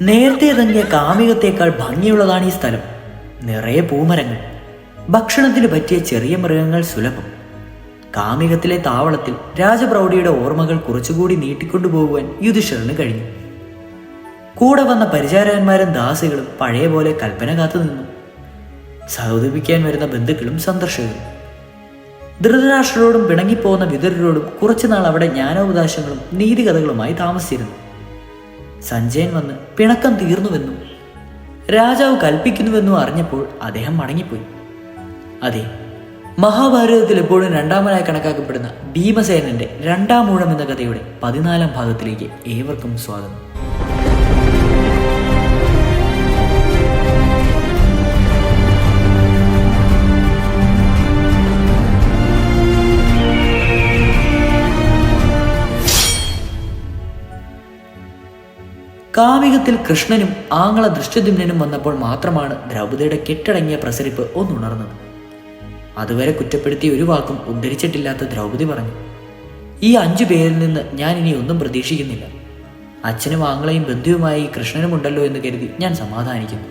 നേരത്തെ തങ്ങിയ കാമികത്തേക്കാൾ ഭംഗിയുള്ളതാണ് ഈ സ്ഥലം. നിറയെ പൂമരങ്ങൾ. ഭക്ഷണത്തിന് പറ്റിയ ചെറിയ മൃഗങ്ങൾ സുലഭം. കാമികത്തിലെ താവളത്തിൽ രാജപ്രൗഢിയുടെ ഓർമ്മകൾ കുറച്ചുകൂടി നീട്ടിക്കൊണ്ടുപോകുവാൻ യുധിഷ്ഠിരന് കഴിഞ്ഞു. കൂടെ വന്ന പരിചാരകന്മാരും ദാസികളും പഴയ പോലെ കൽപ്പന കാത്തു നിന്നു. സഹോദിപ്പിക്കാൻ വരുന്ന ബന്ധുക്കളും സന്ദർശകരും. ധൃതരാഷ്ട്രരോടും പിണങ്ങിപ്പോകുന്ന വിതുരരോടും കുറച്ചുനാൾ അവിടെ ജ്ഞാനോപദേശങ്ങളും നീതികഥകളുമായി താമസിച്ചിരുന്നു. സഞ്ജയൻ വന്ന് പിണക്കം തീർന്നുവെന്നും രാജാവ് കൽപ്പിക്കുന്നുവെന്നും അറിഞ്ഞപ്പോൾ അദ്ദേഹം മടങ്ങിപ്പോയി. അതെ മഹാഭാരതത്തിൽ എപ്പോഴും രണ്ടാമനായി കണക്കാക്കപ്പെടുന്ന ഭീമസേനന്റെ രണ്ടാം ഊഴം എന്ന കഥയുടെ പതിനാലാം ഭാഗത്തിലേക്ക് ഏവർക്കും സ്വാഗതം. കാമികത്തിൽ കൃഷ്ണനും ആങ്ങള ദൃശ്യദുമ്നും വന്നപ്പോൾ മാത്രമാണ് ദ്രൗപദിയുടെ കെട്ടടങ്ങിയ പ്രസരിപ്പ് ഒന്നുണർന്നത്. അതുവരെ കുറ്റപ്പെടുത്തി ഒരു വാക്കും ഉദ്ധരിച്ചിട്ടില്ലാത്ത ദ്രൗപദി പറഞ്ഞു ഈ അഞ്ചു പേരിൽ നിന്ന് ഞാൻ ഇനി ഒന്നും പ്രതീക്ഷിക്കുന്നില്ല. അച്ഛനും ആങ്ങളെയും ബന്ധുവുമായി കൃഷ്ണനുമുണ്ടല്ലോ എന്ന് കരുതി ഞാൻ സമാധാനിക്കുന്നു.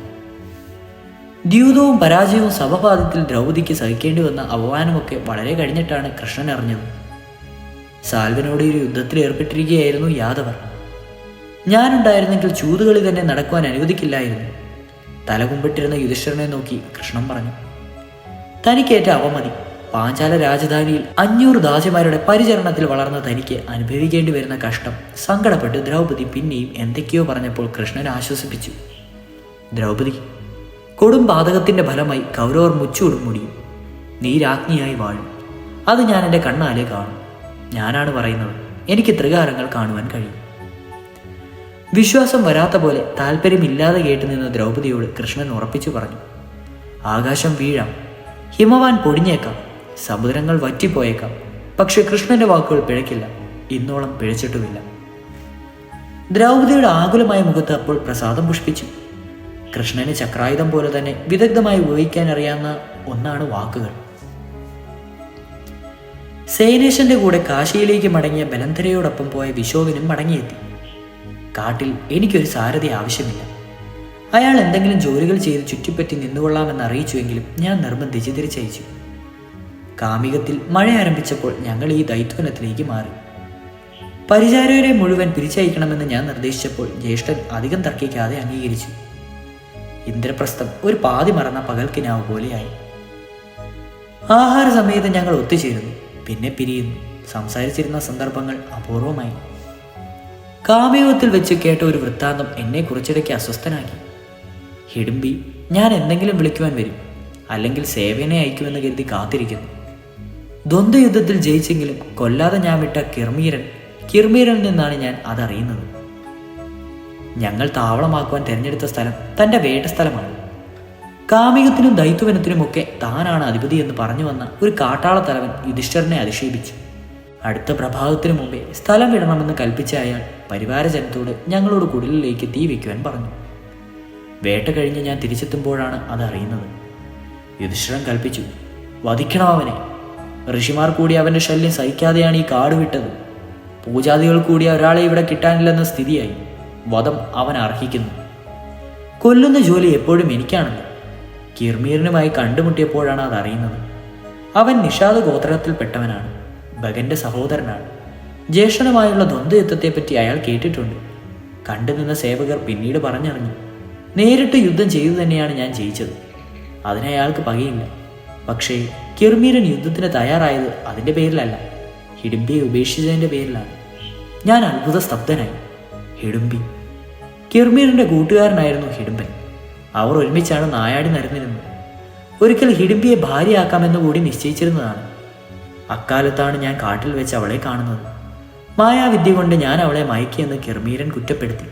ദ്യൂതവും പരാജയവും സഭപാദത്തിൽ ദ്രൗപദിക്ക് സഹിക്കേണ്ടി വന്ന അപമാനമൊക്കെ വളരെ കഴിഞ്ഞിട്ടാണ് കൃഷ്ണൻ അറിഞ്ഞത്. സാൽവനോട് ഒരു യുദ്ധത്തിൽ ഏർപ്പെട്ടിരിക്കുകയായിരുന്നു യാദവർ. ഞാനുണ്ടായിരുന്നെങ്കിൽ ചൂതുകളി തന്നെ നടക്കുവാൻ അനുവദിക്കില്ലായിരുന്നു. തലകുമ്പിട്ടിരുന്ന യുധിഷ്ഠിരനെ നോക്കി കൃഷ്ണൻ പറഞ്ഞു തനിക്കേറ്റ അവമതി പാഞ്ചാല രാജധാനിയിൽ അഞ്ഞൂറ് ദാസിമാരുടെ പരിചരണത്തിൽ വളർന്ന തനിക്ക് അനുഭവിക്കേണ്ടി വരുന്ന കഷ്ടം സങ്കടപ്പെട്ട് ദ്രൗപദി പിന്നെയും എന്തൊക്കെയോ പറഞ്ഞപ്പോൾ കൃഷ്ണൻ ആശ്വസിപ്പിച്ചു. ദ്രൗപദി കൊടും പാതകത്തിന്റെ ഫലമായി കൗരവർ മുച്ചൂടും മുടിയും നീ രാജ്ഞിയായി വാഴും. അത് ഞാൻ എന്റെ കണ്ണാലെ കാണും. ഞാനാണ് പറയുന്നത്. എനിക്ക് ത്രികാലങ്ങൾ കാണുവാൻ കഴിയും. വിശ്വാസം വരാത്ത പോലെ താല്പര്യമില്ലാതെ കേട്ടു നിന്ന ദ്രൗപതിയോട് കൃഷ്ണൻ ഉറപ്പിച്ചു പറഞ്ഞു. ആകാശം വീഴാം. ഹിമവാൻ പൊടിഞ്ഞേക്കാം. സമുദ്രങ്ങൾ വറ്റിപ്പോയേക്കാം. പക്ഷെ കൃഷ്ണന്റെ വാക്കുകൾ പിഴയ്ക്കില്ല. ഇന്നോളം പിഴച്ചിട്ടുമില്ല. ദ്രൗപദിയുടെ ആകുലമായ മുഖത്ത് അപ്പോൾ പ്രസാദം പുഷ്പിച്ചു. കൃഷ്ണന് ചക്രായുധം പോലെ തന്നെ വിദഗ്ധമായി ഉപയോഗിക്കാൻ അറിയാവുന്ന ഒന്നാണ് വാക്കുകൾ. സേനേശന്റെ കൂടെ കാശിയിലേക്ക് മടങ്ങിയ ബലന്ധരയോടൊപ്പം പോയ വിശോകനും മടങ്ങിയെത്തി. കാട്ടിൽ എനിക്കൊരു സാരഥി ആവശ്യമില്ല. അയാൾ എന്തെങ്കിലും ജോലികൾ ചെയ്ത് ചുറ്റിപ്പറ്റി നിന്നുകൊള്ളാമെന്ന് അറിയിച്ചുവെങ്കിലും ഞാൻ നിർബന്ധിച്ച് തിരിച്ചയച്ചു. കാമികത്തിൽ മഴ ആരംഭിച്ചപ്പോൾ ഞങ്ങൾ ഈ ദൈത്വനത്തിലേക്ക് മാറി. പരിചാരകരെ മുഴുവൻ പിരിച്ചയക്കണമെന്ന് ഞാൻ നിർദ്ദേശിച്ചപ്പോൾ ജ്യേഷ്ഠൻ അധികം തർക്കിക്കാതെ അംഗീകരിച്ചു. ഇന്ദ്രപ്രസ്ഥം ഒരു പാതി മറന്ന പകൽക്കിനാവ് പോലെയായി. ആഹാര സമയത്ത് ഞങ്ങൾ ഒത്തുചേരുന്നു. പിന്നെ പിരിയുന്നു. സംസാരിച്ചിരുന്ന സന്ദർഭങ്ങൾ അപൂർവമായി കാമയോഗത്തിൽ വെച്ച് കേട്ട ഒരു വൃത്താന്തം എന്നെ കുറച്ചിടയ്ക്ക് അസ്വസ്ഥനാക്കി. ഹിഡുംബി ഞാൻ എന്തെങ്കിലും വിളിക്കുവാൻ വരും. അല്ലെങ്കിൽ സേവനെ അയക്കുമെന്ന് കരുതി കാത്തിരിക്കുന്നു. ദ്വന്ദ്വയുദ്ധത്തിൽ ജയിച്ചെങ്കിലും കൊല്ലാതെ ഞാൻ വിട്ട കിർമീരൻ കിർമീരനിൽ നിന്നാണ് ഞാൻ അതറിയുന്നത്. ഞങ്ങൾ താവളമാക്കുവാൻ തിരഞ്ഞെടുത്ത സ്ഥലം തന്റെ വേട്ട സ്ഥലമാണ് കാമികത്തിനും ദൈത്വവനത്തിനുമൊക്കെ താനാണ് അധിപതി എന്ന് പറഞ്ഞു വന്ന ഒരു കാട്ടാള തലവൻ യുധിഷ്ഠരനെ അധിക്ഷേപിച്ചു അടുത്ത പ്രഭാതത്തിനു മുമ്പേ സ്ഥലം വിടണമെന്ന് കൽപ്പിച്ച അയാൾ പരിവാരജനത്തോട് ഞങ്ങളോട് കുടിലിലേക്ക് തീ വയ്ക്കുവാൻ പറഞ്ഞു. വേട്ട കഴിഞ്ഞ് ഞാൻ തിരിച്ചെത്തുമ്പോഴാണ് അത് അറിയുന്നത്. യുധിഷ്ഠിരൻ കൽപ്പിച്ചു വധിക്കണം അവനെ. ഋഷിമാർ കൂടി അവന്റെ ശല്യം സഹിക്കാതെയാണ് ഈ കാട് വിട്ടത്. പൂജാതികൾ കൂടി ഒരാളെ ഇവിടെ കിട്ടാനില്ലെന്ന സ്ഥിതിയായി. വധം അവൻ അർഹിക്കുന്നു. കൊല്ലുന്ന ജോലി എപ്പോഴും എനിക്കാണല്ലോ. കിർമീറിനുമായി കണ്ടുമുട്ടിയപ്പോഴാണ് അത് അറിയുന്നത്. അവൻ നിഷാദ ഗോത്രത്തിൽപ്പെട്ടവനാണ് ഭഗന്റെ സഹോദരനാണ്. ജ്യേഷ്ഠനുമായുള്ള ദ്വന്ദ്വയുദ്ധത്തെപ്പറ്റി അയാൾ കേട്ടിട്ടുണ്ട്. കണ്ടുനിന്ന സേവകർ പിന്നീട് പറഞ്ഞറിഞ്ഞു. നേരിട്ട് യുദ്ധം ചെയ്തു തന്നെയാണ് ഞാൻ ജയിച്ചത്. അതിന് അയാൾക്ക് പകയില്ല. പക്ഷേ കിർമീരൻ യുദ്ധത്തിന് തയ്യാറായത് അതിന്റെ പേരിലല്ല. ഹിഡുംബിയെ ഉപേക്ഷിച്ചതിന്റെ പേരിലാണ്. ഞാൻ അത്ഭുത സ്തബ്ധനായി. ഹിഡുംബി. കിർമീറിന്റെ കൂട്ടുകാരനായിരുന്നു ഹിഡുംബൻ. അവർ ഒരുമിച്ചാണ് നായാടി നടന്നിരുന്നത്. ഒരിക്കൽ ഹിഡുംബിയെ ഭാര്യയാക്കാമെന്ന് കൂടി നിശ്ചയിച്ചിരുന്നതാണ്. അക്കാലത്താണ് ഞാൻ കാട്ടിൽ വെച്ച് അവളെ കാണുന്നത്. മായാവിദ്യ കൊണ്ട് ഞാൻ അവളെ മയക്കിയെന്ന് കിർമീരൻ കുറ്റപ്പെടുത്തി.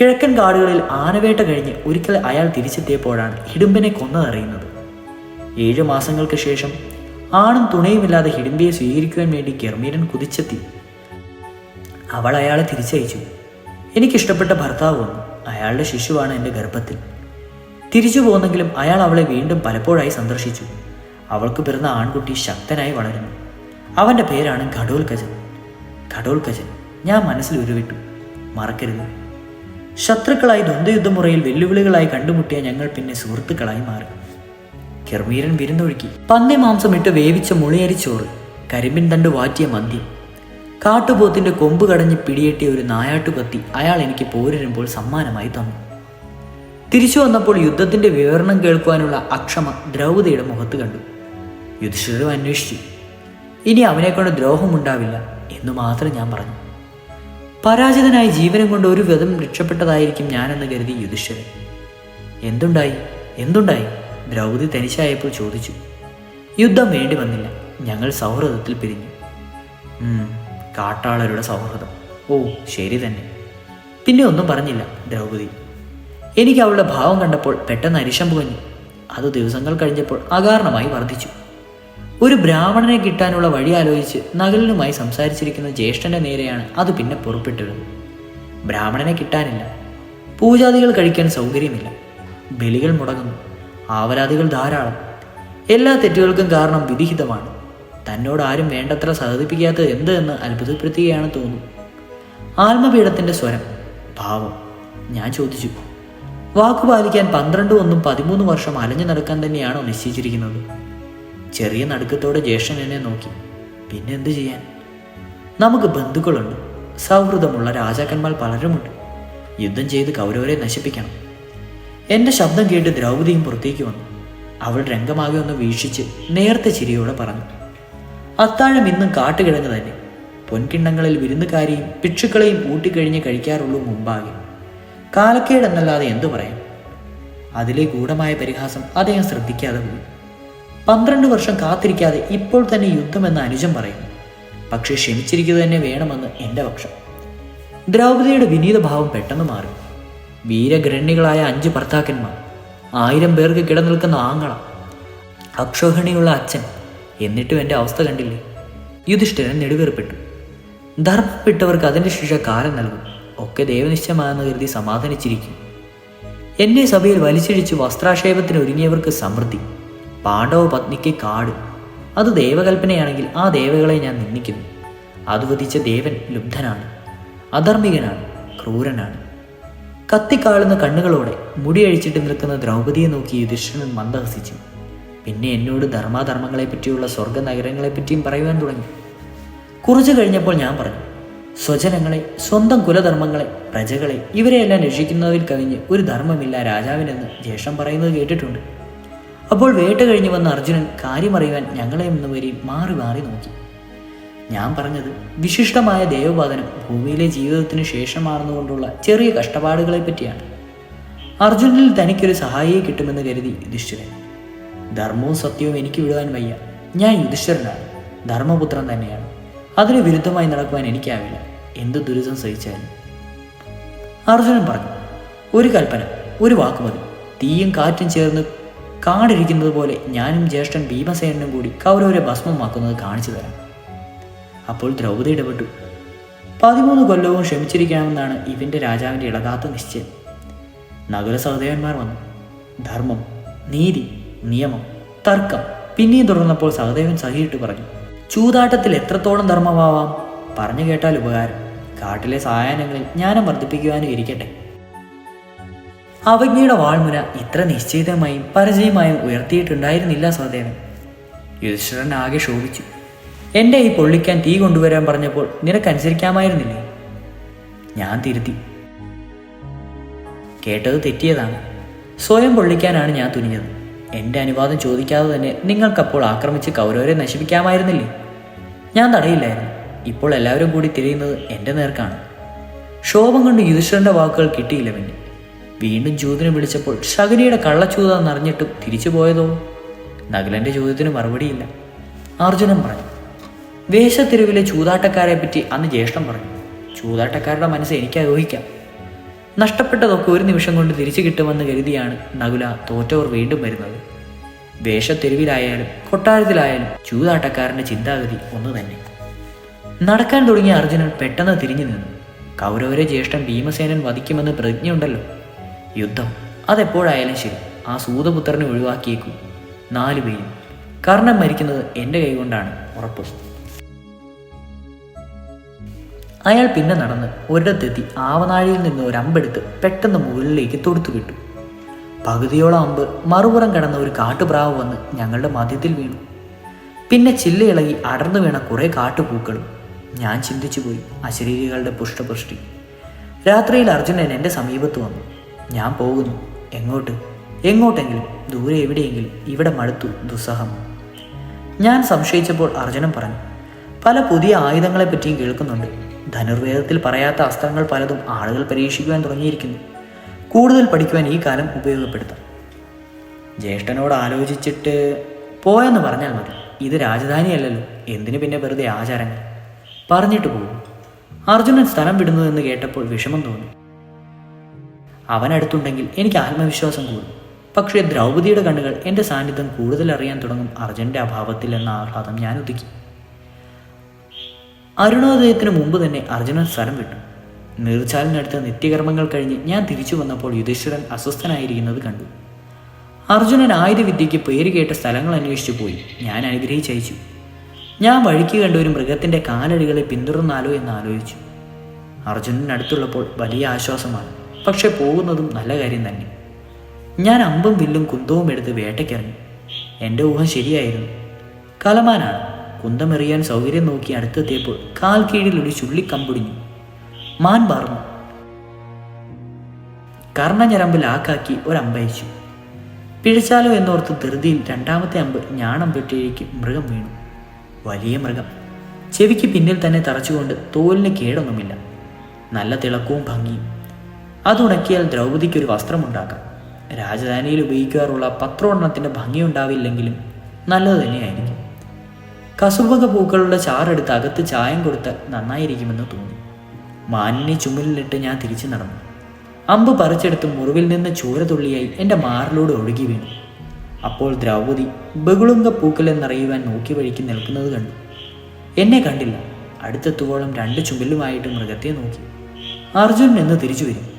കിഴക്കൻ കാടുകളിൽ ആനവേട്ട കഴിഞ്ഞ് ഒരിക്കൽ അയാൾ തിരിച്ചെത്തിയപ്പോഴാണ് ഹിഡുംബനെ കൊന്നതറിയുന്നത്. ഏഴു മാസങ്ങൾക്ക് ശേഷം ആണും തുണയുമില്ലാതെ ഹിഡുമ്പിയെ സ്വീകരിക്കുവാൻ വേണ്ടി കിർമീരൻ കുതിച്ചെത്തി. അവൾ അയാളെ തിരിച്ചയച്ചു. എനിക്കിഷ്ടപ്പെട്ട ഭർത്താവ് വന്നു. അയാളുടെ ശിശുവാണ് എന്റെ ഗർഭത്തിൽ. തിരിച്ചു പോന്നെങ്കിലും അയാൾ അവളെ വീണ്ടും പലപ്പോഴായി സന്ദർശിച്ചു. അവൾക്ക് പിറന്ന ആൺകുട്ടി ശക്തനായി വളരുന്നു. അവന്റെ പേരാണ് ഘടോൽക്കജൻ ഘടോൽക്കജൻ ഞാൻ മനസ്സിൽ ഉരുവിട്ടു. മറക്കരുത്. ശത്രുക്കളായി ദ്വന്ദ്വയുദ്ധമുറയിൽ വെല്ലുവിളികളായി കണ്ടുമുട്ടിയ ഞങ്ങൾ പിന്നെ സുഹൃത്തുക്കളായി മാറി. കിർമീരൻ വിരുന്നൊഴുക്കി. പന്നി മാംസം ഇട്ട് വേവിച്ച മുളിയരിച്ചോറ് കരിമ്പിൻ തണ്ട് വാറ്റിയ മദ്യം. കാട്ടുപോത്തിന്റെ കൊമ്പ് കടഞ്ഞ് പിടിയെട്ടിയ ഒരു നായാട്ടുകത്തി അയാൾ എനിക്ക് പോരിരുമ്പോൾ സമ്മാനമായി തന്നു. തിരിച്ചു വന്നപ്പോൾ യുദ്ധത്തിന്റെ വിവരണം കേൾക്കുവാനുള്ള അക്ഷമ ദ്രൗപതിയുടെ മുഖത്ത് കണ്ടു. യുധിഷ്ഠിരം അന്വേഷിച്ചു. ഇനി അവനെക്കൊണ്ട് ദ്രോഹമുണ്ടാവില്ല. എന്ന് മാത്രം ഞാൻ പറഞ്ഞു. പരാജിതനായി ജീവനം കൊണ്ട് ഒരു വിധം രക്ഷപ്പെട്ടതായിരിക്കും ഞാനെന്ന് കരുതി യുധിഷ്ഠിരൻ. എന്തുണ്ടായി? എന്തുണ്ടായി? ദ്രൗപതി തനിച്ചായപ്പോൾ ചോദിച്ചു. യുദ്ധം വേണ്ടി വന്നില്ല. ഞങ്ങൾ സൗഹൃദത്തിൽ പിരിഞ്ഞു. കാട്ടാളരുടെ സൗഹൃദം. ഓ ശരി തന്നെ. പിന്നെ ഒന്നും പറഞ്ഞില്ല ദ്രൗപദി. എനിക്ക് അവളുടെ ഭാവം കണ്ടപ്പോൾ പെട്ടെന്ന് അരിശം പുകഞ്ഞു. അത് ദിവസങ്ങൾ കഴിഞ്ഞപ്പോൾ അകാരണമായി വർദ്ധിച്ചു. ഒരു ബ്രാഹ്മണനെ കിട്ടാനുള്ള വഴി ആലോചിച്ച് നഗലിനുമായി സംസാരിച്ചിരിക്കുന്ന ജ്യേഷ്ഠന്റെ നേരെയാണ് അത് പിന്നെ പുറപ്പെട്ടത്. ബ്രാഹ്മണനെ കിട്ടാനില്ല. പൂജാദികൾ കഴിക്കാൻ സൗകര്യമില്ല. ബലികൾ മുടങ്ങുന്നു ആവരാദികൾ ധാരാളം. എല്ലാ തെറ്റുകൾക്കും കാരണം വിധിഹിതമാണ്. തന്നോട് ആരും വേണ്ടത്ര സഹതിപ്പിക്കാത്തത് എന്ത് എന്ന് അത്ഭുതപ്പെടുത്തുകയാണ് തോന്നും. ആത്മപീഠത്തിന്റെ സ്വരം. ഭാവം ഞാൻ ചോദിച്ചു. വാക്കു പാലിക്കാൻ പന്ത്രണ്ട് ഒന്നും പതിമൂന്ന് വർഷം അലഞ്ഞു നടക്കാൻ തന്നെയാണോ നിശ്ചയിച്ചിരിക്കുന്നത്? ചെറിയ നടുക്കത്തോടെ ജ്യേഷ്ഠൻ എന്നെ നോക്കി. പിന്നെ എന്തു ചെയ്യാൻ? നമുക്ക് ബന്ധുക്കളുണ്ട്. സൗഹൃദമുള്ള രാജാക്കന്മാർ പലരുമുണ്ട്. യുദ്ധം ചെയ്ത് കൗരവരെ നശിപ്പിക്കണം. എന്റെ ശബ്ദം കേട്ട് ദ്രൗപതിയും പുറത്തേക്ക് വന്നു. അവൾ രംഗമാകെ ഒന്ന് വീക്ഷിച്ച് നേർത്ത ചിരിയോടെ പറഞ്ഞു. അത്താഴം ഇന്നും കാട്ടുകിഴങ്ങ് തന്നെ. പൊൻകിണ്ണങ്ങളിൽ വിരുന്നുകാരെയും ഭിക്ഷുക്കളെയും ഊട്ടിക്കഴിഞ്ഞ് കഴിക്കാറുള്ളൂ മുമ്പാകെ. കാലക്കേടെന്നല്ലാതെ എന്തു പറയാം? അതിലെ ഗൂഢമായ പരിഹാസം അദ്ദേഹം ശ്രദ്ധിക്കാതെ പോയി. പന്ത്രണ്ട് വർഷം കാത്തിരിക്കാതെ ഇപ്പോൾ തന്നെ യുദ്ധമെന്ന് അനുജം പറയുന്നു. പക്ഷേ ക്ഷമിച്ചിരിക്കുക തന്നെ വേണമെന്ന് എന്റെ പക്ഷം. ദ്രൗപദിയുടെ വിനീത ഭാവം പെട്ടെന്ന് മാറി. വീരഗ്രണ്ണികളായ അഞ്ച് ഭർത്താക്കന്മാർ ആയിരം പേർക്ക് കിടനിൽക്കുന്ന ആങ്ങള അക്ഷോഹിണിയുള്ള അച്ഛൻ എന്നിട്ടും എന്റെ അവസ്ഥ കണ്ടില്ലേ? യുധിഷ്ഠിരൻ നെടുവേർപ്പെട്ടു. ധർമ്മപ്പെട്ടവർക്ക് അതിന്റെ ശിക്ഷ കാലം നൽകും. ഒക്കെ ദൈവനിശ്ചയമാണെന്ന് കരുതി സമാധാനിച്ചിരിക്കും. എന്നെ സഭയിൽ വലിച്ചിഴിച്ച് വസ്ത്രാക്ഷേപത്തിന് ഒരുങ്ങിയവർക്ക് സമൃദ്ധി. പാണ്ഡവ പത്നിക്ക് കാട്. അത് ദേവകൽപ്പനയാണെങ്കിൽ ആ ദേവകളെ ഞാൻ നിന്ദിക്കുന്നു. അത് വധിച്ച ദേവൻ ലുബ്ധനാണ്. അധർമ്മികനാണ്. ക്രൂരനാണ്. കത്തിക്കാളുന്ന കണ്ണുകളോടെ മുടിയഴിച്ചിട്ട് നിൽക്കുന്ന ദ്രൗപതിയെ നോക്കി യുധിഷ്ഠിരൻ മന്ദഹസിച്ചു. പിന്നെ എന്നോട് ധർമാധർമ്മങ്ങളെ പറ്റിയുള്ള സ്വർഗ നഗരങ്ങളെ പറ്റിയും പറയുവാൻ തുടങ്ങി. കുറച്ചു കഴിഞ്ഞപ്പോൾ ഞാൻ പറഞ്ഞു സ്വജനങ്ങളെ സ്വന്തം കുലധർമ്മങ്ങളെ പ്രജകളെ ഇവരെയെല്ലാം രക്ഷിക്കുന്നതിൽ കവിഞ്ഞ് ഒരു ധർമ്മമില്ല രാജാവിനെന്ന് ജേഷം പറയുന്നത് കേട്ടിട്ടുണ്ട്. അപ്പോൾ വേട്ട കഴിഞ്ഞ് വന്ന അർജുനൻ കാര്യമറിയുവാൻ ഞങ്ങളെ എന്നവരെയും മാറി മാറി നോക്കി. ഞാൻ പറഞ്ഞത് വിശിഷ്ടമായ ദേവപാതനം ഭൂമിയിലെ ജീവിതത്തിന് ശേഷമാർന്നുകൊണ്ടുള്ള ചെറിയ കഷ്ടപ്പാടുകളെ പറ്റിയാണ്. അർജുനനിൽ തനിക്കൊരു സഹായിയെ കിട്ടുമെന്ന് കരുതി യുധിഷ്ഠിരൻ. ധർമ്മവും സത്യവും എനിക്ക് വിടുവാൻ വയ്യ. ഞാൻ യുധിഷ്ഠിരനാണ്. ധർമ്മപുത്രൻ തന്നെയാണ്. അതിന് വിരുദ്ധമായി നടക്കുവാൻ എനിക്കാവില്ല. എന്ത് ദുരിതം സഹിച്ചാലും. അർജുനൻ പറഞ്ഞു ഒരു കൽപ്പന ഒരു വാക്കുമതി. തീയും കാറ്റും ചേർന്ന് കാടിരിക്കുന്നത് പോലെ ഞാനും ജ്യേഷ്ഠൻ ഭീമസേനനും കൂടി കൗരവരെ ഭസ്മമാക്കുന്നത് കാണിച്ചു തരാം. അപ്പോൾ ദ്രൗപദി ഇടപെട്ടു. പതിമൂന്ന് കൊല്ലവും ക്ഷമിച്ചിരിക്കണമെന്നാണ് ഇവന്റെ രാജാവിന്റെ ഇളകാത്ത നിശ്ചയം. നഗര സഹദേവന്മാർ വന്നു. ധർമ്മം നീതി നിയമം തർക്കം പിന്നെയും തുടർന്നപ്പോൾ സഹദേവൻ സഹിയിട്ട് പറഞ്ഞു ചൂതാട്ടത്തിൽ എത്രത്തോളം ധർമ്മമാവാം? പറഞ്ഞു കേട്ടാൽ ഉപകാരം. കാട്ടിലെ സായാഹ്നങ്ങളിൽ ജ്ഞാനം വർദ്ധിപ്പിക്കുവാനും ഇരിക്കട്ടെ. അവജ്ഞയുടെ വാൾമുന ഇത്ര നിശ്ചയിതമായും പരിചയമായും ഉയർത്തിയിട്ടുണ്ടായിരുന്നില്ല സഹദേവൻ. യുധിഷ്ഠിരൻ ആകെ ശോഭിച്ചു. എന്റെ ഈ പൊള്ളിക്കാൻ തീ കൊണ്ടുവരാൻ പറഞ്ഞപ്പോൾ നിനക്കനുസരിക്കാമായിരുന്നില്ലേ? ഞാൻ തിരുത്തി. കേട്ടത് തെറ്റിയതാണ്. സ്വയം പൊള്ളിക്കാനാണ് ഞാൻ തുനിഞ്ഞത്. എന്റെ അനുവാദം ചോദിക്കാതെ തന്നെ നിങ്ങൾക്കപ്പോൾ ആക്രമിച്ച് കൗരവരെ നശിപ്പിക്കാമായിരുന്നില്ലേ? ഞാൻ തടയില്ലായിരുന്നു. ഇപ്പോൾ എല്ലാവരും കൂടി തിരിയുന്നത് എന്റെ നേർക്കാണ്. ക്ഷോഭം കൊണ്ട് യുധിഷ്ഠിരന്റെ വാക്കുകൾ കിട്ടിയില്ല പിന്നെ. വീണ്ടും ചൂതിനെ വിളിച്ചപ്പോൾ ശകുനിയുടെ കള്ളച്ചൂതാന്നറിഞ്ഞിട്ടും തിരിച്ചു പോയതോ? നകുലന്റെ ചോദ്യത്തിന് മറുപടിയില്ല. അർജുനൻ പറഞ്ഞു വേഷത്തെരുവിലെ ചൂതാട്ടക്കാരെ പറ്റി അന്ന് ജ്യേഷ്ഠം പറഞ്ഞു. ചൂതാട്ടക്കാരുടെ മനസ്സ് എനിക്ക് യോഹിക്കാം നഷ്ടപ്പെട്ടതൊക്കെ ഒരു നിമിഷം കൊണ്ട് തിരിച്ചു കിട്ടുമെന്ന് കരുതിയാണ് നകുല തോറ്റവർ വീണ്ടും വരുന്നത്. വേഷത്തെരുവിലായാലും കൊട്ടാരത്തിലായാലും ചൂതാട്ടക്കാരന്റെ ചിന്താഗതി ഒന്ന് തന്നെ. നടക്കാൻ തുടങ്ങിയ അർജുനൻ പെട്ടെന്ന് തിരിഞ്ഞു നിന്നു. കൗരവരെ ജ്യേഷ്ഠൻ ഭീമസേനൻ വധിക്കുമെന്ന് പ്രതിജ്ഞയുണ്ടല്ലോ. യുദ്ധം. അതെപ്പോഴായാലും ശരി ആ സൂതപുത്രനെ ഒഴിവാക്കിയേക്കും നാലുപേരും. കർണൻ മരിക്കുന്നത് എന്റെ കൈകൊണ്ടാണ് ഉറപ്പ്. അയാൾ പിന്നെ നടന്ന് ഒരിടത്തെത്തി ആവനാഴിയിൽ നിന്ന് ഒരു അമ്പെടുത്ത് പെട്ടെന്ന് മുകളിലേക്ക് തൊടുത്തു വിട്ടു പകുതിയോളം അമ്പ് മറുപുറം കടന്ന ഒരു കാട്ടുപ്രാവ് വന്ന് ഞങ്ങളുടെ മധ്യത്തിൽ വീണു. പിന്നെ ചില്ലയിളകി അടർന്നു വീണ കുറേ കാട്ടുപൂക്കളും. ഞാൻ ചിന്തിച്ചുപോയി അശരീരികളുടെ പുഷ്ടപുഷ്ടി രാത്രിയിൽ അർജുനൻ എന്റെ സമീപത്ത് വന്നു. ഞാൻ പോകുന്നു. എങ്ങോട്ട്? എങ്ങോട്ടെങ്കിലും? ദൂരെ എവിടെയെങ്കിലും? ഇവിടെ മടുത്തു ദുസ്സഹം. ഞാൻ സംശയിച്ചപ്പോൾ അർജുനൻ പറഞ്ഞു പല പുതിയ ആയുധങ്ങളെ പറ്റിയും കേൾക്കുന്നുണ്ട്. ധനുർവേദത്തിൽ പറയാത്ത അസ്ത്രങ്ങൾ പലതും ആളുകൾ പരീക്ഷിക്കുവാൻ തുടങ്ങിയിരിക്കുന്നു. കൂടുതൽ പഠിക്കുവാൻ ഈ കാലം ഉപയോഗപ്പെടുത്താം. ജ്യേഷ്ഠനോട് ആലോചിച്ചിട്ട് പോയെന്ന് പറഞ്ഞാൽ മതി. ഇത് രാജധാനിയല്ലല്ലോ. എന്തിനു പിന്നെ വെറുതെ ആചാരങ്ങൾ? പറഞ്ഞിട്ട് പോകും. അർജുനൻ സ്ഥലം വിടുന്നു എന്ന് കേട്ടപ്പോൾ വിഷമം തോന്നി. അവനടുത്തുണ്ടെങ്കിൽ എനിക്ക് ആത്മവിശ്വാസം കൂടും. പക്ഷേ ദ്രൗപതിയുടെ കണ്ണുകൾ എന്റെ സാന്നിധ്യം കൂടുതൽ അറിയാൻ തുടങ്ങും അർജന്റെ അഭാവത്തിൽ എന്ന ആഹ്ലാദം ഞാൻ ഒതുക്കി അരുണോദയത്തിന് മുമ്പ് തന്നെ അർജുനൻ സ്ഥലം വിട്ടു. നീർച്ചാലിനടുത്ത് നിത്യകർമ്മങ്ങൾ കഴിഞ്ഞ് ഞാൻ തിരിച്ചു വന്നപ്പോൾ യുധിഷ്ഠിരൻ അസ്വസ്ഥനായിരിക്കുന്നത് കണ്ടു. അർജുനൻ ആയുധവിദ്യയ്ക്ക് പേര് കേട്ട സ്ഥലങ്ങൾ അന്വേഷിച്ചു പോയി. ഞാൻ അനുഗ്രഹിച്ചയച്ചു. ഞാൻ വഴിക്ക് കണ്ട ഒരു മൃഗത്തിന്റെ കാലടികളെ പിന്തുടർന്നാലോ എന്ന് ആലോചിച്ചു. അർജുനൻ അടുത്തുള്ളപ്പോൾ വലിയ ആശ്വാസമാണ്. പക്ഷെ പോകുന്നതും നല്ല കാര്യം തന്നെ. ഞാൻ അമ്പും വില്ലും കുന്തവും എടുത്ത് വേട്ടയ്ക്കിറങ്ങി. എന്റെ ഊഹം ശരിയായിരുന്നു. കലമാനാണ്. കുന്തമെറിയാൻ സൗകര്യം നോക്കി അടുത്തെത്തിയപ്പോൾ കാൽ കീഴിൽ ഒരു ചുള്ളിക്കമ്പൊടിഞ്ഞു. മാൻ പറഞ്ഞു കർണഞ്ഞരമ്പിൽ ആക്കാക്കി ഒരമ്പയച്ചു. പിഴച്ചാലോ എന്നോർത്ത് ധൃതിയിൽ രണ്ടാമത്തെ അമ്പ് ഞാണമ്പെട്ടിലേക്ക് മൃഗം വീണു. വലിയ മൃഗം. ചെവിക്ക് പിന്നിൽ തന്നെ തറച്ചുകൊണ്ട് തോലിന് കേടൊന്നുമില്ല. നല്ല തിളക്കവും ഭംഗിയും. അതുണക്കിയാൽ ഒരു വസ്ത്രമുണ്ടാക്കാം. രാജധാനിയിൽ ഉപയോഗിക്കാറുള്ള പത്രോണ്ണത്തിന്റെ ഭംഗിയുണ്ടാവില്ലെങ്കിലും നല്ലത് തന്നെയായിരിക്കും. കസുവക പൂക്കളുടെ ചാറെടുത്ത് അകത്ത് ചായം കൊടുത്താൽ നന്നായിരിക്കുമെന്ന് തോന്നി. മാനിനെ ചുമലിലിട്ട് ഞാൻ തിരിച്ചു നടന്നു. അമ്പ് പറിച്ചെടുത്ത് മുറിവിൽ നിന്ന് ചോര തുള്ളിയായി എന്റെ മാറിലൂടെ ഒഴുകി വീണു. അപ്പോൾ ദ്രൗപദി ബഹുളുങ്ക പൂക്കൽ എന്നറിയുവാൻ നോക്കി വഴിക്ക് നിൽക്കുന്നത് കണ്ടു. എന്നെ കണ്ടില്ല. അടുത്തെത്തുവോളം രണ്ട് ചുമലുമായിട്ട് മൃഗത്തെ നോക്കി. അർജുൻ എന്ന് തിരിച്ചു വരും.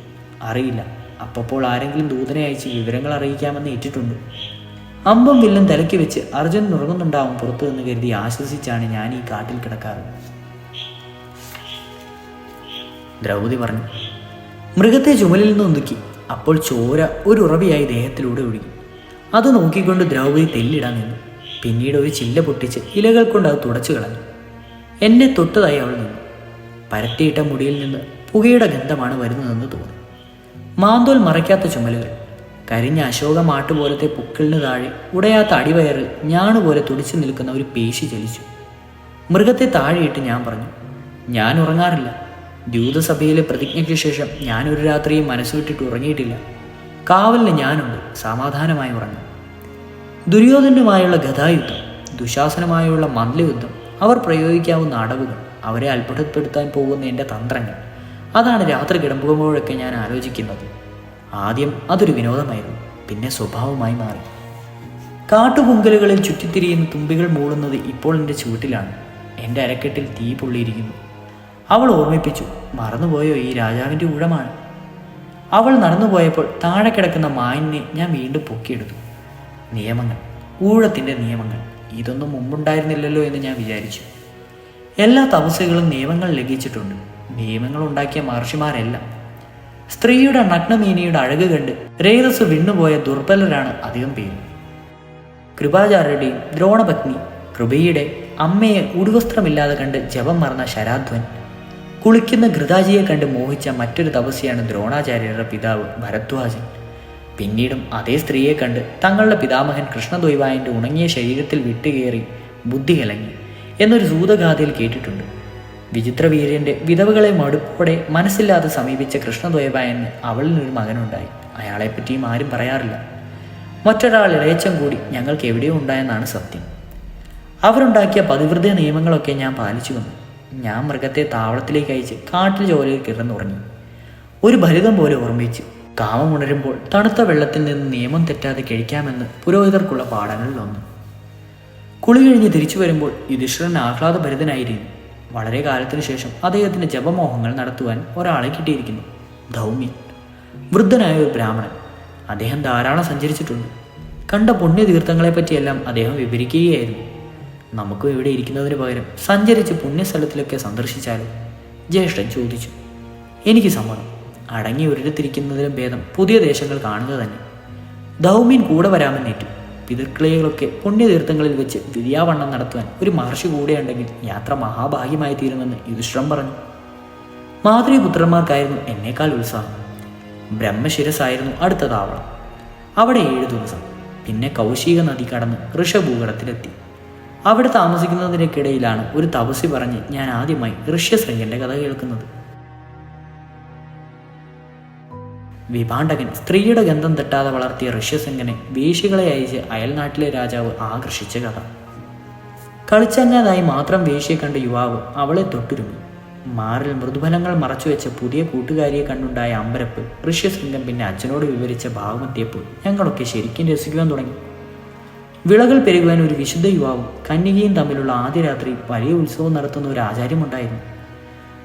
അറിയില്ല. അപ്പോൾ ആരെങ്കിലും ദൂതനെ അയച്ച് വിവരങ്ങൾ അറിയിക്കാമെന്ന് ഏറ്റിട്ടുണ്ട്. അമ്പം വില്ലും തലയ്ക്ക് വെച്ച് അർജുൻ ഉറങ്ങുന്നുണ്ടാവും പുറത്തു നിന്ന് കരുതി ആശ്വസിച്ചാണ് ഞാൻ ഈ കാട്ടിൽ കിടക്കാറ്. ദ്രൗപതി പറഞ്ഞു മൃഗത്തെ ചുമലിൽ നിന്ന് ഒതുക്കി. അപ്പോൾ ചോര ഒരു ഉറവിയായി ദേഹത്തിലൂടെ ഒഴുകി. അത് നോക്കിക്കൊണ്ട് ദ്രൗപതി തെല്ലിടാൻ നിന്നു. പിന്നീട് ഒരു ചില്ല പൊട്ടിച്ച് ഇലകൾ കൊണ്ട് അത് തുടച്ചു കളഞ്ഞു. എന്നെ തൊട്ടതായി അവൾ നിന്നു. പരത്തിയിട്ട മുടിയിൽ നിന്ന് പുകയുടെ ഗന്ധമാണ് വരുന്നതെന്ന് തോന്നി. മാന്തോൽ മറയ്ക്കാത്ത ചുമലുകൾ. കരിഞ്ഞ അശോക മാട്ടുപോലത്തെ പുക്കിളിന് താഴെ ഉടയാത്ത അടിവയറ് ഞാണുപോലെ തുടിച്ചു നിൽക്കുന്ന ഒരു പേശി ചലിച്ചു. മൃഗത്തെ താഴെയിട്ട് ഞാൻ പറഞ്ഞു ഞാൻ ഉറങ്ങാറില്ല. ദ്യൂതസഭയിലെ പ്രതിജ്ഞയ്ക്ക് ശേഷം ഞാൻ ഒരു രാത്രിയും മനസ്സുവിട്ടിട്ട് ഉറങ്ങിയിട്ടില്ല. കാവലിന് ഞാനുണ്ട് സമാധാനമായി ഉറങ്ങും. ദുര്യോധനുമായുള്ള ഗതായുദ്ധം ദുശാസനമായുള്ള മന്ദയുദ്ധം അവർ പ്രയോഗിക്കാവുന്ന അടവുകൾ അവരെ അത്ഭുതപ്പെടുത്താൻ പോകുന്ന എന്റെ തന്ത്രങ്ങൾ അതാണ് രാത്രി കിടമ്പുമ്പോഴൊക്കെ ഞാൻ ആലോചിക്കുന്നത്. ആദ്യം അതൊരു വിനോദമായിരുന്നു. പിന്നെ സ്വഭാവമായി മാറി. കാട്ടുപൊങ്കലുകളിൽ ചുറ്റിത്തിരിയുന്ന തുമ്പികൾ മൂളുന്നത് ഇപ്പോൾ എന്റെ ചുവട്ടിലാണ്. എന്റെ അരക്കെട്ടിൽ തീ പൊള്ളിയിരിക്കുന്നു. അവൾ ഓർമ്മിപ്പിച്ചു മറന്നുപോയോ ഈ രാജാവിന്റെ ഊഴമാണ്? അവൾ നടന്നുപോയപ്പോൾ താഴെ കിടക്കുന്ന മാനിനെ ഞാൻ വീണ്ടും പൊക്കിയെടുത്തു. നിയമങ്ങൾ ഊഴത്തിന്റെ നിയമങ്ങൾ ഇതൊന്നും മുമ്പുണ്ടായിരുന്നില്ലല്ലോ എന്ന് ഞാൻ വിചാരിച്ചു. എല്ലാ തപസ്സുകളും നിയമങ്ങൾ ലംഘിച്ചിട്ടുണ്ട്. നിയമങ്ങൾ ഉണ്ടാക്കിയ മഹർഷിമാരെല്ലാം സ്ത്രീയുടെ നഗ്നമീനിയുടെ അഴക് കണ്ട് രേതസ് വിണ്ണുപോയ ദുർബലരാണ് അധികം പേരും. കൃപാചാര്യരുടെയും ദ്രോണപത്നി കൃപയുടെ അമ്മയെ ഉടുവസ്ത്രമില്ലാതെ കണ്ട് ജപം മറന്ന ശരാധ്വൻ കുളിക്കുന്ന ഘൃതാജിയെ കണ്ട് മോഹിച്ച മറ്റൊരു തപസ്യാണ് ദ്രോണാചാര്യരുടെ പിതാവ് ഭരദ്വാജൻ. പിന്നീടും അതേ സ്ത്രീയെ കണ്ട് തങ്ങളുടെ പിതാമഹൻ കൃഷ്ണദ്വൈവായന്റെ ഉണങ്ങിയ ശരീരത്തിൽ വിട്ടുകയറി ബുദ്ധി കലങ്ങി എന്നൊരു സൂതഗാഥയിൽ കേട്ടിട്ടുണ്ട്. വിചിത്രവീര്യന്റെ വിധവകളെ മടുപ്പോടെ മനസ്സില്ലാതെ സമീപിച്ച കൃഷ്ണദ്വൈവായന് അവളിൽ നിന്നൊരു മകനുണ്ടായി. അയാളെപ്പറ്റിയും ആരും പറയാറില്ല. മറ്റൊരാൾ ഇളയച്ചം കൂടി ഞങ്ങൾക്ക് എവിടെയോ ഉണ്ടായെന്നാണ് സത്യം. അവരുണ്ടാക്കിയ പതിവൃത നിയമങ്ങളൊക്കെ ഞാൻ പാലിച്ചു വന്നു. ഞാൻ മൃഗത്തെ താവളത്തിലേക്ക് അയച്ച് കാട്ടിൽ ജോലിയിൽ കിടന്നുറങ്ങി. ഒരു ഫലിതം പോലെ ഓർമ്മിച്ചു കാമം ഉണരുമ്പോൾ തണുത്ത വെള്ളത്തിൽ നിന്ന് നിയമം തെറ്റാതെ കഴിക്കാമെന്ന് പുരോഹിതർക്കുള്ള പാഠങ്ങളിലൊന്ന് കുളി കഴിഞ്ഞ് തിരിച്ചു വരുമ്പോൾ യുധിഷ്ഠിരൻ ആഹ്ലാദഭരിതനായിരുന്നു. വളരെ കാലത്തിനു ശേഷം അദ്ദേഹത്തിന്റെ ജപമോഹങ്ങൾ നടത്തുവാൻ ഒരാളെ കിട്ടിയിരിക്കുന്നു. ധൗമ്യൻ. വൃദ്ധനായ ഒരു ബ്രാഹ്മണൻ. അദ്ദേഹം ധാരാളം സഞ്ചരിച്ചിട്ടുണ്ട്. കണ്ട പുണ്യതീർത്ഥങ്ങളെ പുണ്യതീർത്ഥങ്ങളെപ്പറ്റിയെല്ലാം അദ്ദേഹം വിവരിക്കുകയായിരുന്നു. നമുക്കും ഇവിടെ ഇരിക്കുന്നതിന് പകരം സഞ്ചരിച്ച് പുണ്യസ്ഥലത്തിലൊക്കെ സന്ദർശിച്ചാലും ജ്യേഷ്ഠൻ ചോദിച്ചു. എനിക്ക് സമ്മതം. അടങ്ങി ഉരുത്തിരിക്കുന്നതിലും ഭേദം പുതിയ ദേശങ്ങൾ കാണുക തന്നെ. ദൗമീൻ കൂടെ വരാമെന്നേറ്റു. പിതൃക്രിയകളൊക്കെ പുണ്യതീർത്ഥങ്ങളിൽ വെച്ച് വിദ്യാവണ്ണം നടത്തുവാൻ ഒരു മഹർഷി കൂടെയുണ്ടെങ്കിൽ യാത്ര മഹാഭാഗ്യമായി തീരുമെന്ന് യുധിഷ്ഠിരം പറഞ്ഞു. മാതൃപുത്രന്മാർക്കായിരുന്നു എന്നേക്കാൾ ഉത്സാഹം. ബ്രഹ്മശിരസായിരുന്നു അടുത്ത താവളം. അവിടെ ഏഴ് ദിവസം. പിന്നെ കൗശിക നദി കടന്ന് ഋഷഭൂകടത്തിലെത്തി അവിടെ താമസിക്കുന്നതിനൊക്കിടയിലാണ് ഒരു തപസി പറഞ്ഞ് ഞാൻ ആദ്യമായി ഋഷ്യശൃംഗന്റെ കഥ കേൾക്കുന്നത്. വിഭാണ്ടകൻ സ്ത്രീയുടെ ഗന്ധം തട്ടാതെ വളർത്തിയ ഋഷ്യസിംഗനെ വേശികളെ അയച്ച് അയൽനാട്ടിലെ രാജാവ് ആകർഷിച്ച കഥ. കളിച്ചങ്ങാതായി മാത്രം വേഷിയെ കണ്ട യുവാവ് അവളെ തൊട്ടുരുമി മാറിൽ മൃദുഫലങ്ങൾ മറച്ചുവെച്ച പുതിയ കൂട്ടുകാരിയെ കണ്ടുണ്ടായ അമ്പരപ്പ് ഋഷ്യശൃംഗം പിന്നെ അച്ഛനോട് വിവരിച്ച ഭാവമെത്തിയപ്പോൾ ഞങ്ങളൊക്കെ ശരിക്കും രസിക്കുവാൻ തുടങ്ങി. വിളകൾ പെരുകുവാൻ ഒരു വിശുദ്ധ യുവാവും കന്യകയും തമ്മിലുള്ള ആദ്യ രാത്രി വലിയ ഉത്സവം നടത്തുന്ന ഒരു ആചാര്യമുണ്ടായിരുന്നു.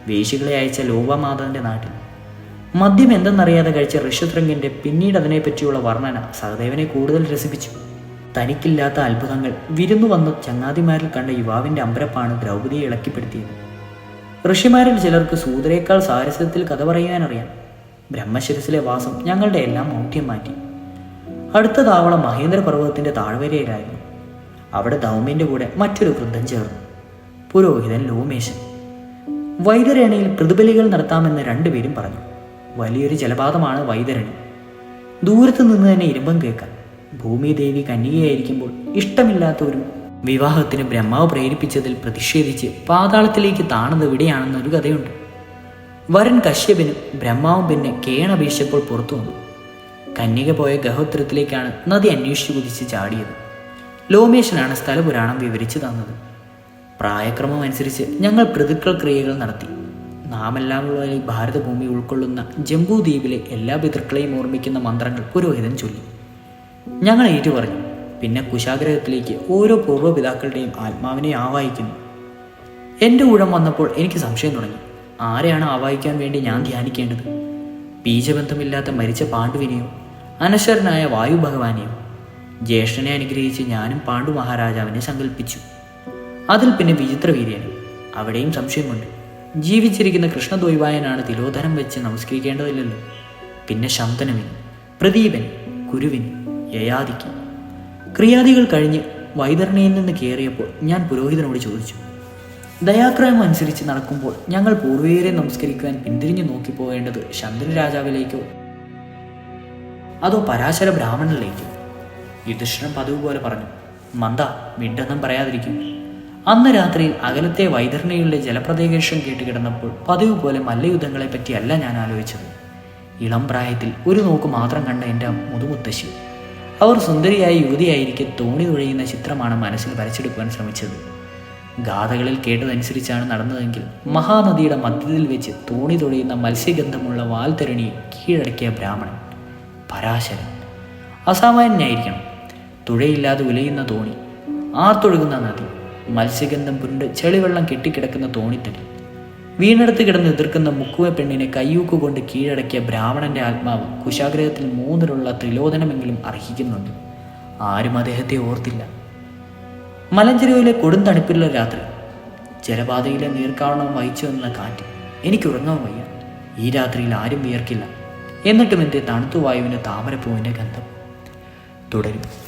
വേശികളെ അയച്ച ലോകമാതാവിന്റെ നാട്ടിൽ മദ്യം എന്തെന്നറിയാതെ കഴിച്ച ഋഷ്യശൃംഗന്റെ പിന്നീട് അതിനെപ്പറ്റിയുള്ള വർണന സഹദേവനെ കൂടുതൽ രസിപ്പിച്ചു. തനിക്കില്ലാത്ത അത്ഭുതങ്ങൾ വിരുന്നു വന്ന ചങ്ങാതിമാരിൽ കണ്ട യുവാവിന്റെ അമ്പരപ്പാണ് ദ്രൗപതിയെ ഇളക്കിപ്പെടുത്തിയത്. ഋഷിമാരിൽ ചിലർക്ക് സൂതരേക്കാൾ സാരസ്യത്തിൽ കഥ പറയാനറിയാം ബ്രഹ്മശിരസിലെ വാസം ഞങ്ങളുടെ എല്ലാം മൗഢ്യം മാറ്റി. അടുത്ത താവളം മഹേന്ദ്ര പർവതത്തിന്റെ താഴ്വരയിലായിരുന്നു. അവിടെ ദൗമ്യന്റെ കൂടെ മറ്റൊരു വൃദ്ധം ചേർന്നു. പുരോഹിതൻ ലോമേശൻ. വൈദ്യരേണയിൽ പ്രതിബലികൾ നടത്താമെന്ന് രണ്ടുപേരും പറഞ്ഞു. വലിയൊരു ജലപാതമാണ് വൈതരണി. ദൂരത്ത് നിന്ന് തന്നെ ഇരുമ്പം കേൾക്കാം. ഭൂമിദേവി കന്യകയായിരിക്കുമ്പോൾ ഇഷ്ടമില്ലാത്ത ഒരു വിവാഹത്തിന് ബ്രഹ്മാവ് പ്രേരിപ്പിച്ചതിൽ പ്രതിഷേധിച്ച് പാതാളത്തിലേക്ക് താണത് എവിടെയാണെന്നൊരു കഥയുണ്ട്. വരൻ കശ്യപനും ബ്രഹ്മാവും പിന്നെ കേണപേക്ഷിച്ചപ്പോൾ പുറത്തു വന്നു. കന്യക പോയ ഗഹോത്രത്തിലേക്കാണ് നദി അന്വേഷിച്ചു കുതിച്ച് ചാടിയത്. ലോമേശനാണ് സ്ഥലപുരാണം വിവരിച്ചു തന്നത്. പ്രായക്രമം അനുസരിച്ച് ഞങ്ങൾ പ്രതിക്കൾ ക്രിയകൾ നടത്തി. നാമെല്ലാമുള്ള ഈ ഭാരതഭൂമി ഉൾക്കൊള്ളുന്ന ജംബൂ ദ്വീപിലെ എല്ലാ പിതൃക്കളെയും ഓർമ്മിക്കുന്ന മന്ത്രങ്ങൾ പുരോഹിതൻ ചൊല്ലി. ഞങ്ങൾ ഏറ്റു പറഞ്ഞു പിന്നെ കുശാഗ്രഹത്തിലേക്ക് ഓരോ പൂർവപിതാക്കളുടെയും ആത്മാവിനെ ആവാഹിക്കുന്നു. എന്റെ ഊഴം വന്നപ്പോൾ എനിക്ക് സംശയം തുടങ്ങി. ആരെയാണ് ആവാഹിക്കാൻ വേണ്ടി ഞാൻ ധ്യാനിക്കേണ്ടത്? ബീജബന്ധമില്ലാത്ത മരിച്ച പാണ്ഡുവിനെയും? അനശ്വരനായ വായു ഭഗവാനെയും ജ്യേഷ്ഠനെ അനുഗ്രഹിച്ച് ഞാനും പാണ്ഡു മഹാരാജാവിനെ സങ്കല്പിച്ചു അതിൽ പിന്നെ വിചിത്ര വീര്യനും അവിടെയും സംശയമുണ്ട്. ജീവിച്ചിരിക്കുന്ന കൃഷ്ണദ്വൈവായനാണ് തിലോധനം വെച്ച് നമസ്കരിക്കേണ്ടതില്ലല്ലോ. പിന്നെ ശന്തനുവിന് പ്രദീപന് കുരുവിന് യയാദിക്ക്. ക്രിയാദികൾ കഴിഞ്ഞ് വൈതരണയിൽ നിന്ന് കയറിയപ്പോൾ ഞാൻ പുരോഹിതനോട് ചോദിച്ചു ദയാക്രമം അനുസരിച്ച് നടക്കുമ്പോൾ ഞങ്ങൾ പൂർവീകരെ നമസ്കരിക്കുവാൻ പിന്തിരിഞ്ഞു നോക്കി പോകേണ്ടത് ശന്തനു രാജാവിലേക്കോ? അതോ പരാശര ബ്രാഹ്മണനിലേക്കോ യുധിഷ്ഠിരൻ പതിവ് പോലെ പറഞ്ഞു മന്ദ മിണ്ടെന്നും പറയാതിരിക്കും. അന്ന് രാത്രിയിൽ അകലത്തെ വൈതരണയുടെ ജലപ്രദേശം കേട്ട് കിടന്നപ്പോൾ പതിവ് പോലെ മല്ലയുദ്ധങ്ങളെ പറ്റിയല്ല ഞാൻ ആലോചിച്ചത്. ഇളം പ്രായത്തിൽ ഒരു നോക്ക് മാത്രം കണ്ട എന്റെ മുതുമുത്തശ്ശി. അവർ സുന്ദരിയായ യുവതിയായിരിക്കെ തോണി തുഴയുന്ന ചിത്രമാണ് മനസ്സിൽ വരച്ചെടുക്കുവാൻ ശ്രമിച്ചത്. ഗാഥകളിൽ കേട്ടതനുസരിച്ചാണ് നടന്നതെങ്കിൽ മഹാനദിയുടെ മധ്യത്തിൽ വെച്ച് തോണി തുഴയുന്ന മത്സ്യഗന്ധമുള്ള വാൽത്തരണിയെ കീഴടക്കിയ ബ്രാഹ്മണൻ. പരാശരൻ. അസാമാന്യനായിരിക്കണം. തുഴയില്ലാതെ ഉലയുന്ന തോണി. ആർത്തൊഴുകുന്ന നദി. മത്സ്യഗന്ധം പുരുണ്ട് ചെളിവെള്ളം കെട്ടിക്കിടക്കുന്ന തോണിത്തടി. വീണെടുത്ത് കിടന്ന് എതിർക്കുന്ന മുക്കുവ പെണ്ണിനെ കയ്യൂക്കുകൊണ്ട് കീഴടക്കിയ ബ്രാഹ്മണന്റെ ആത്മാവ് കുശാഗ്രഹത്തിൽ മൂന്നിലുള്ള ത്രിലോധനമെങ്കിലും അർഹിക്കുന്നുണ്ട്. ആരും അദ്ദേഹത്തെ ഓർത്തില്ല. മലഞ്ചെരുവിലെ കൊടും തണുപ്പിലുള്ള രാത്രി. ജലപാതയിലെ നീർക്കാവണം വഹിച്ചു വന്ന കാറ്റ്. എനിക്ക് ഉറങ്ങാൻ വയ്യ. ഈ രാത്രിയിൽ ആരും വിയർക്കില്ല. എന്നിട്ടും എന്റെ തണുത്തു വായുവിന് താമരപ്പൂവിന്റെ ഗന്ധം തുടരും.